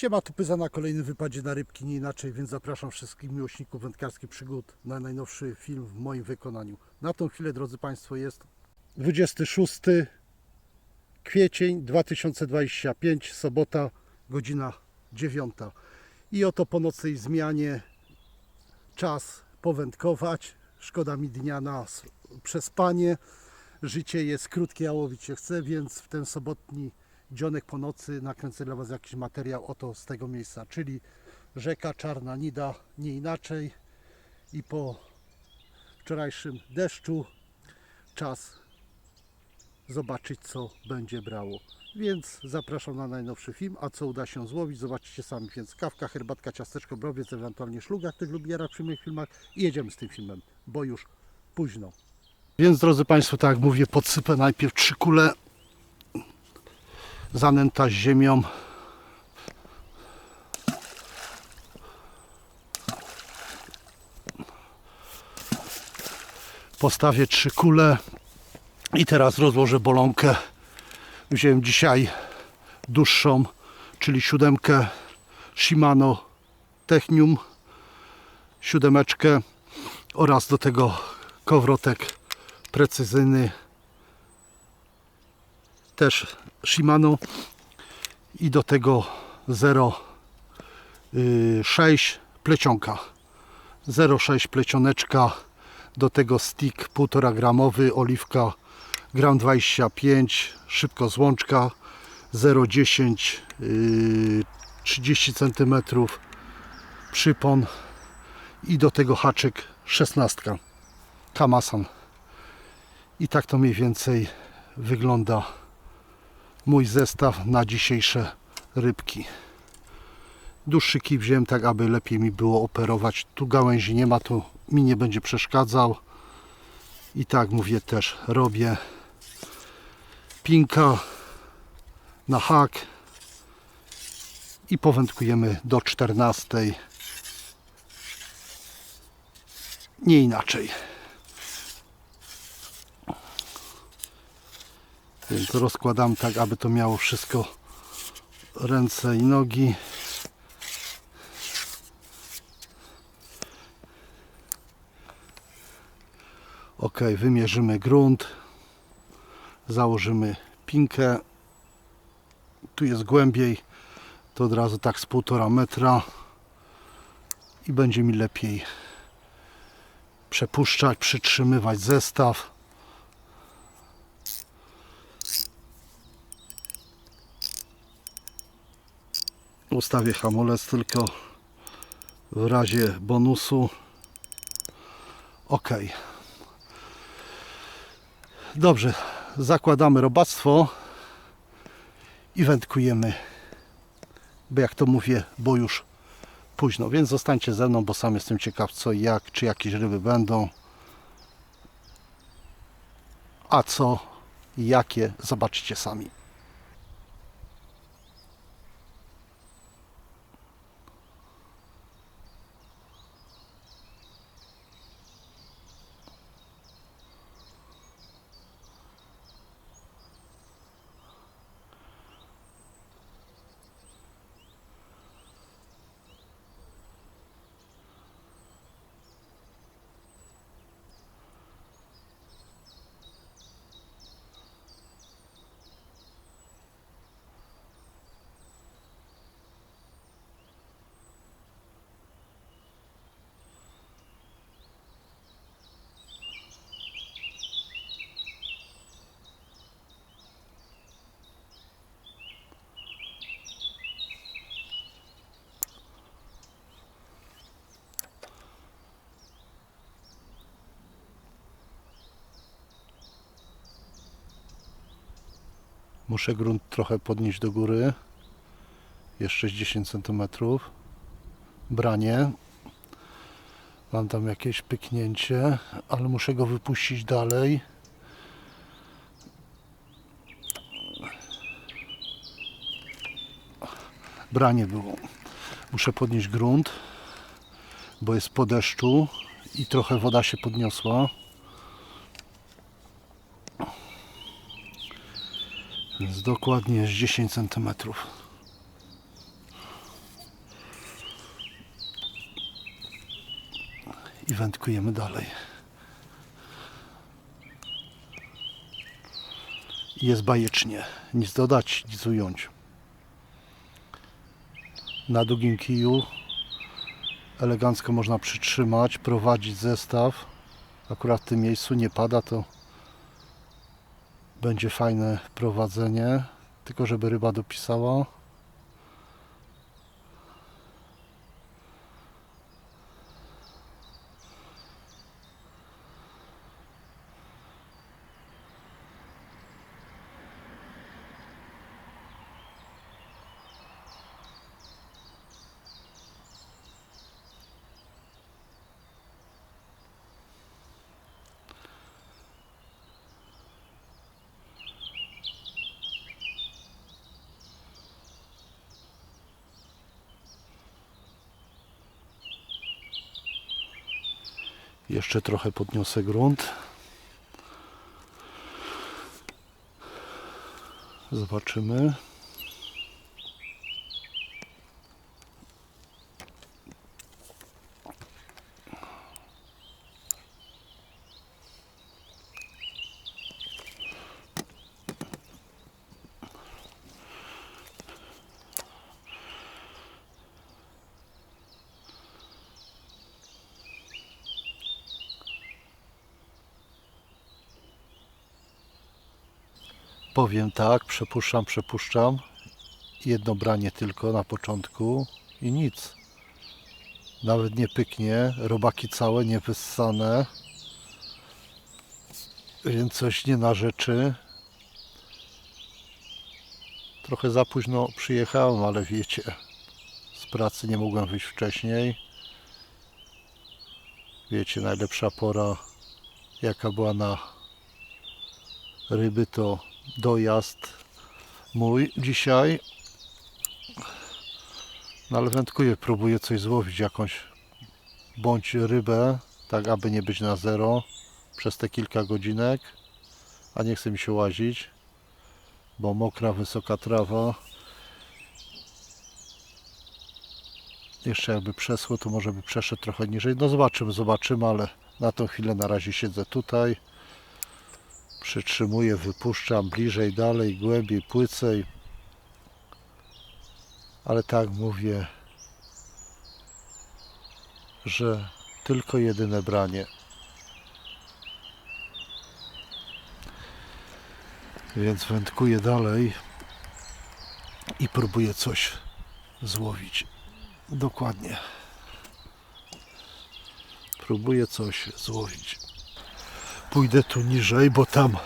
Siema, tu Pyza na kolejnym wypadzie na rybki, nie inaczej, więc zapraszam wszystkich miłośników wędkarskich przygód na najnowszy film w moim wykonaniu. Na tą chwilę, drodzy Państwo, jest 26 kwiecień 2025, sobota, godzina 9. I oto po nocnej zmianie czas powędkować. Szkoda mi dnia na przespanie. Życie jest krótkie, a łowić się chce, więc w ten sobotni dzionek po nocy nakręcę dla Was jakiś materiał oto z tego miejsca, czyli rzeka Czarna Nida, nie inaczej. I po wczorajszym deszczu czas zobaczyć, co będzie brało. Więc zapraszam na najnowszy film, a co uda się złowić, zobaczycie sami. Więc kawka, herbatka, ciasteczko, browiec, ewentualnie szluga, ktoś lubi jarać przy moich filmach i jedziemy z tym filmem, bo już późno. Więc drodzy Państwo, tak jak mówię, podsypę najpierw trzy kule zanęta z ziemią. Postawię trzy kule i teraz rozłożę bolonkę. Wziąłem dzisiaj dłuższą, czyli siódemkę Shimano Technium, siódemeczkę oraz do tego kowrotek precyzyjny też Shimano i do tego 0,6 plecionka. 0,6 plecioneczka do tego stick 1,5 gramowy oliwka gram 25 szybko złączka 0,10 yy, 30 cm przypon i do tego haczyk 16 Kamasan i tak to mniej więcej wygląda mój zestaw na dzisiejsze rybki. Dłuższy kij wziąłem tak, aby lepiej mi było operować. Tu gałęzi nie ma, to mi nie będzie przeszkadzał. I tak mówię też robię pinka na hak i powędkujemy do 14. Nie inaczej. Więc rozkładam tak, aby to miało wszystko ręce i nogi. Ok, wymierzymy grunt. Założymy pinkę. Tu jest głębiej. To od razu tak z półtora metra. I będzie mi lepiej przepuszczać, przytrzymywać zestaw. Ustawię hamulec tylko w razie bonusu. Ok. Dobrze, zakładamy robactwo i wędkujemy. Bo jak to mówię, bo już późno. Więc zostańcie ze mną, bo sam jestem ciekaw co jak, czy jakieś ryby będą. A co jakie, zobaczycie sami. Muszę grunt trochę podnieść do góry. Jeszcze z 10 cm. Branie. Mam tam jakieś pyknięcie, ale muszę go wypuścić dalej. Branie było. Muszę podnieść grunt, bo jest po deszczu i trochę woda się podniosła. jest dokładnie z 10 cm. I wędkujemy dalej. Jest bajecznie. Nic dodać, nic ująć. Na długim kiju elegancko można przytrzymać, prowadzić zestaw. Akurat w tym miejscu nie pada to będzie fajne prowadzenie. Tylko żeby ryba dopisała. Jeszcze trochę podniosę grunt. Zobaczymy. Powiem tak, przepuszczam, przepuszczam. Jedno branie tylko na początku i nic. Nawet nie pyknie, robaki całe, nie wyssane. Więc coś nie na rzeczy. Trochę za późno przyjechałem, ale wiecie, z pracy nie mogłem wyjść wcześniej. Wiecie, najlepsza pora, jaka była na ryby, to dojazd mój dzisiaj. No ale wędkuję, próbuję coś złowić, jakąś bądź rybę, tak aby nie być na zero przez te kilka godzinek, a nie chce mi się łazić, bo mokra, wysoka trawa. Jeszcze jakby przesło, to może by przeszedł trochę niżej. No zobaczymy, zobaczymy, ale na tą chwilę na razie siedzę tutaj przytrzymuję, wypuszczam bliżej, dalej, głębiej, płycej. Ale tak mówię, że tylko jedyne branie. Więc wędkuję dalej i próbuję coś złowić. Dokładnie. Próbuję coś złowić pójdę tu niżej, bo tam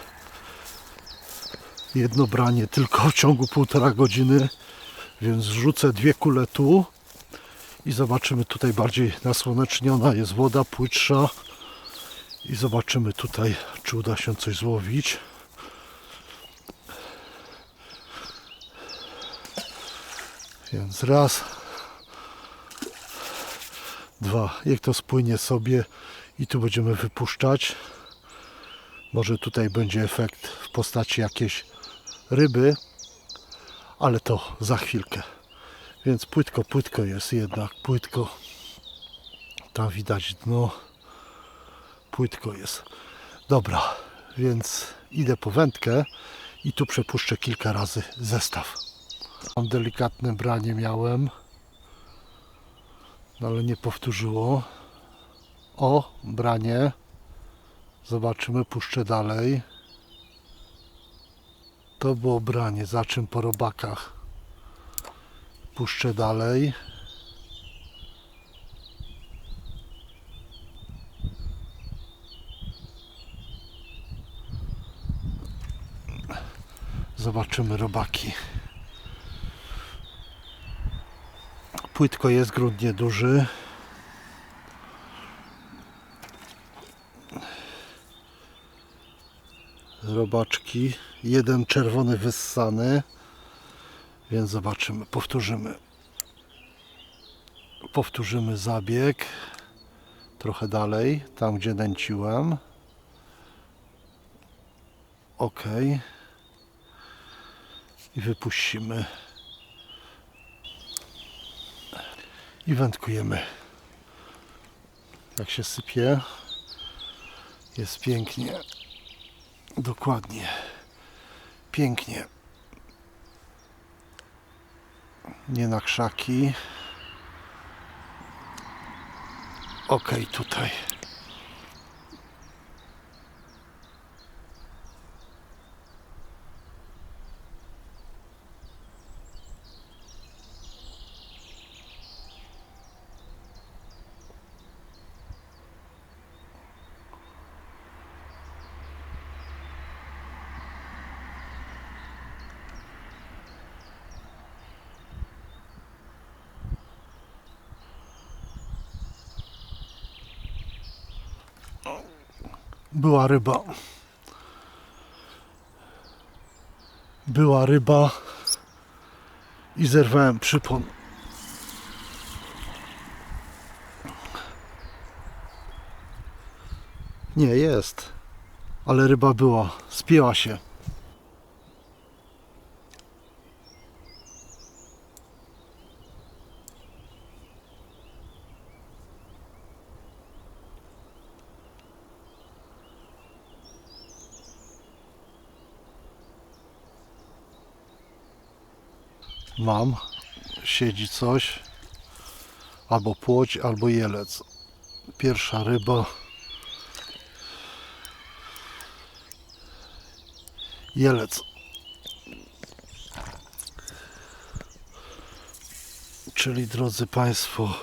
jedno branie tylko w ciągu półtora godziny, więc rzucę dwie kule tu i zobaczymy tutaj bardziej nasłoneczniona jest woda, płytsza i zobaczymy tutaj, czy uda się coś złowić. Więc raz, dwa, jak to spłynie sobie i tu będziemy wypuszczać. Może tutaj będzie efekt w postaci jakiejś ryby, ale to za chwilkę. Więc płytko, płytko jest jednak, płytko. Tam widać dno. Płytko jest. Dobra, więc idę po wędkę i tu przepuszczę kilka razy zestaw. Mam delikatne branie miałem, no ale nie powtórzyło. O, branie. Zobaczymy, puszczę dalej. To było branie, za czym po robakach. Puszczę dalej. Zobaczymy robaki. Płytko jest, grunt nieduży. Robaczki. Jeden czerwony wyssany. Więc zobaczymy, powtórzymy. Powtórzymy zabieg. Trochę dalej, tam gdzie nęciłem. Ok. I wypuścimy. I wędkujemy Jak się sypie, jest pięknie. Dokładnie. Pięknie. Nie na krzaki. Okej, tutaj. Była ryba. Była ryba i zerwałem przypon. Nie, jest. Ale ryba była. Spięła się. Mam. Siedzi coś. Albo płoć, albo jelec. Pierwsza ryba. Jelec. Czyli drodzy Państwo,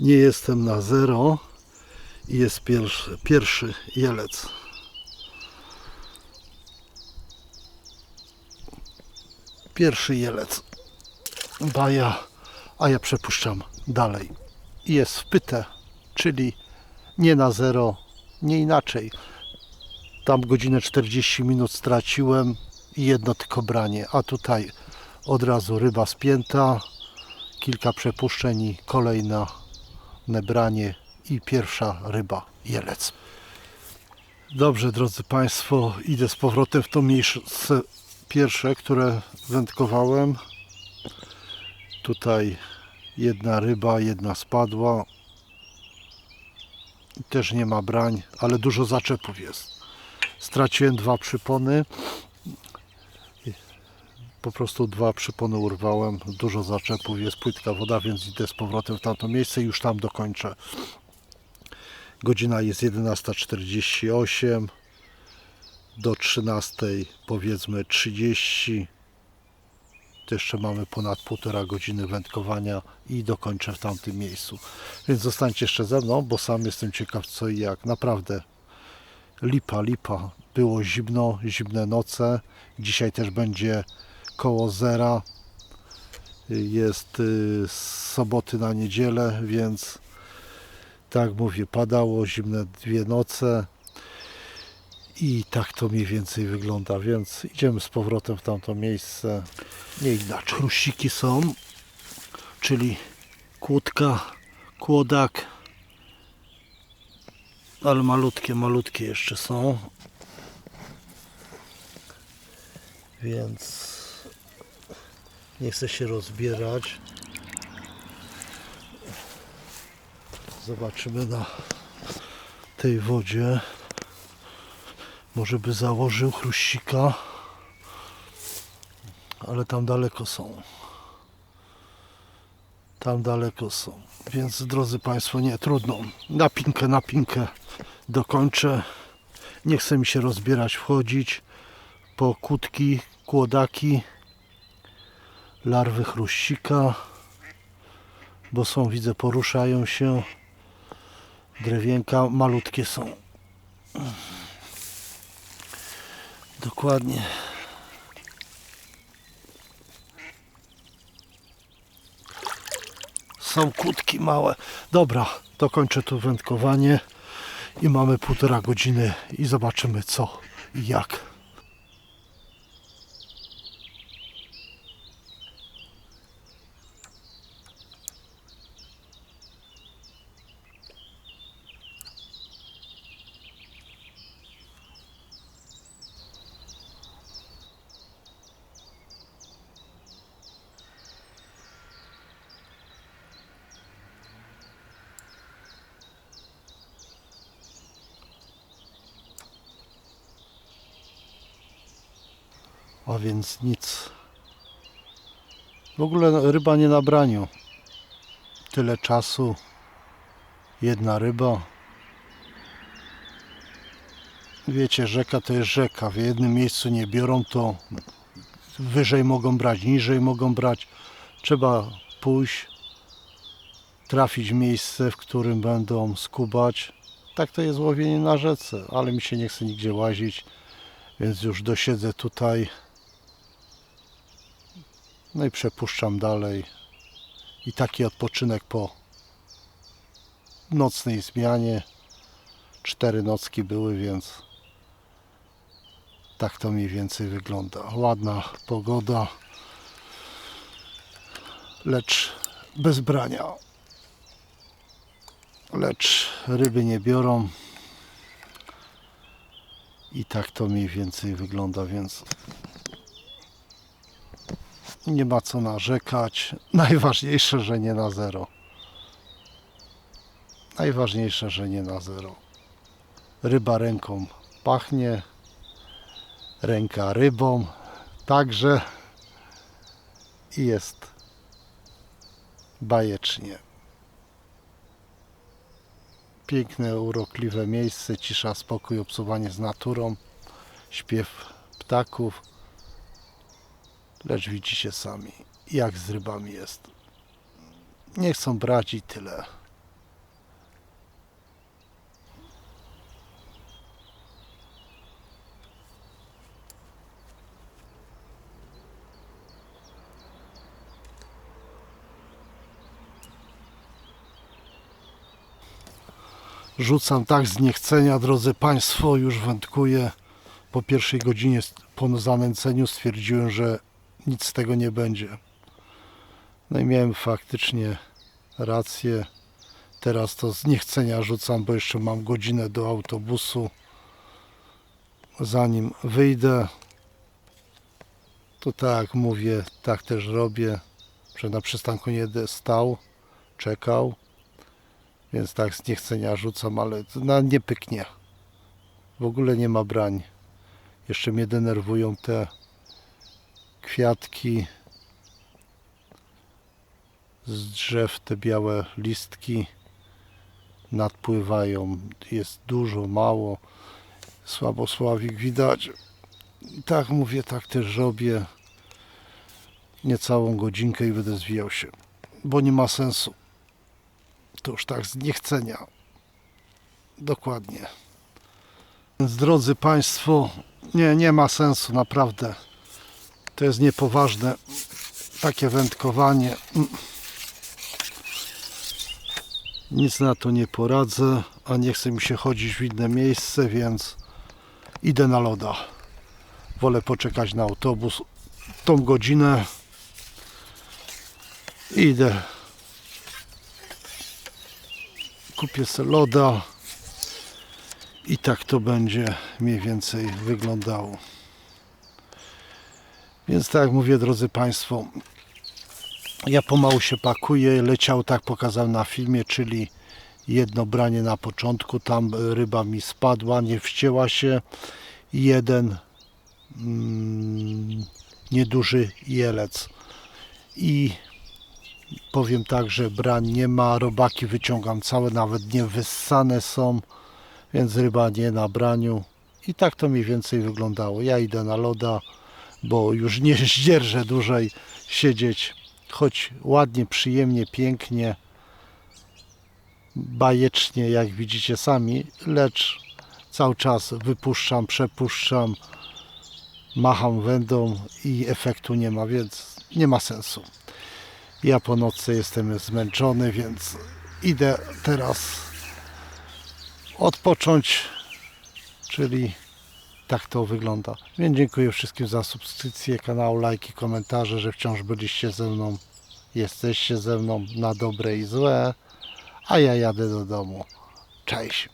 nie jestem na zero i jest pierwszy, pierwszy jelec. Pierwszy jelec. Baja, a ja przepuszczam dalej. Jest wpyte, czyli nie na zero, nie inaczej. Tam godzinę 40 minut straciłem i jedno tylko branie, a tutaj od razu ryba spięta, kilka przepuszczeń i kolejne branie i pierwsza ryba, jelec. Dobrze, drodzy Państwo, idę z powrotem w to miejsce pierwsze, które wędkowałem. Tutaj jedna ryba, jedna spadła. Też nie ma brań, ale dużo zaczepów jest. Straciłem dwa przypony. Po prostu dwa przypony urwałem. Dużo zaczepów, jest płytka woda, więc idę z powrotem w tamto miejsce i już tam dokończę. Godzina jest 11.48 do 13 powiedzmy 30 to jeszcze mamy ponad półtora godziny wędkowania i dokończę w tamtym miejscu. Więc zostańcie jeszcze ze mną, bo sam jestem ciekaw co i jak. Naprawdę lipa, lipa. Było zimno, zimne noce. Dzisiaj też będzie koło zera. Jest y, z soboty na niedzielę, więc tak mówię, padało zimne dwie noce. I tak to mniej więcej wygląda, więc idziemy z powrotem w tamto miejsce. Nie inaczej. Krusiki są, czyli kłódka, kłodak, ale malutkie, malutkie jeszcze są. Więc nie chcę się rozbierać. Zobaczymy na tej wodzie. Może by założył chrusika, ale tam daleko są. Tam daleko są. Więc drodzy Państwo, nie, trudno. Na pinkę, na pinkę dokończę. Nie chce mi się rozbierać, wchodzić po kutki, kłodaki, larwy chruścika, bo są, widzę, poruszają się. Drewienka malutkie są. Dokładnie. Są kutki małe. Dobra, to tu wędkowanie i mamy półtora godziny i zobaczymy co i jak. A więc nic. W ogóle ryba nie na braniu. Tyle czasu. Jedna ryba. Wiecie, rzeka to jest rzeka. W jednym miejscu nie biorą, to wyżej mogą brać, niżej mogą brać. Trzeba pójść, trafić miejsce, w którym będą skubać. Tak to jest łowienie na rzece, ale mi się nie chce nigdzie łazić, więc już dosiedzę tutaj. No i przepuszczam dalej. I taki odpoczynek po nocnej zmianie. Cztery nocki były, więc tak to mniej więcej wygląda. Ładna pogoda, lecz bez brania. Lecz ryby nie biorą. I tak to mniej więcej wygląda, więc nie ma co narzekać. Najważniejsze, że nie na zero. Najważniejsze, że nie na zero. Ryba ręką pachnie, ręka rybą, także i jest bajecznie. Piękne, urokliwe miejsce, cisza, spokój, obsuwanie z naturą, śpiew ptaków. Lecz widzicie sami, jak z rybami jest. Nie chcą brać i tyle. Rzucam tak z niechcenia, drodzy Państwo, już wędkuję. Po pierwszej godzinie po zanęceniu stwierdziłem, że nic z tego nie będzie. No i miałem faktycznie rację. Teraz to z niechcenia rzucam, bo jeszcze mam godzinę do autobusu. Zanim wyjdę, to tak mówię, tak też robię. Że na przystanku nie stał, czekał. Więc tak z niechcenia rzucam, ale na nie pyknie. W ogóle nie ma brań. Jeszcze mnie denerwują te kwiatki z drzew, te białe listki nadpływają. Jest dużo, mało. Słabosławik widać. I tak mówię, tak też robię. Niecałą godzinkę i będę zwijał się. Bo nie ma sensu. To już tak z niechcenia. Dokładnie. Więc drodzy Państwo, nie, nie ma sensu, naprawdę. To jest niepoważne. Takie wędkowanie. Mm. Nic na to nie poradzę, a nie chce mi się chodzić w inne miejsce, więc idę na loda. Wolę poczekać na autobus tą godzinę. Idę kupię sobie loda i tak to będzie mniej więcej wyglądało. Więc tak jak mówię, drodzy Państwo, ja pomału się pakuję, leciał tak pokazałem na filmie, czyli jedno branie na początku, tam ryba mi spadła, nie wcięła się, jeden mm, nieduży jelec. I powiem tak, że brań nie ma, robaki wyciągam całe, nawet nie wyssane są, więc ryba nie na braniu. I tak to mniej więcej wyglądało. Ja idę na loda, bo już nie zdzierżę dłużej siedzieć, choć ładnie, przyjemnie, pięknie, bajecznie, jak widzicie sami, lecz cały czas wypuszczam, przepuszczam, macham wędą i efektu nie ma, więc nie ma sensu. Ja po nocy jestem zmęczony, więc idę teraz odpocząć, czyli tak to wygląda. Więc dziękuję wszystkim za subskrypcję kanału, lajki, komentarze, że wciąż byliście ze mną, jesteście ze mną na dobre i złe, a ja jadę do domu. Cześć!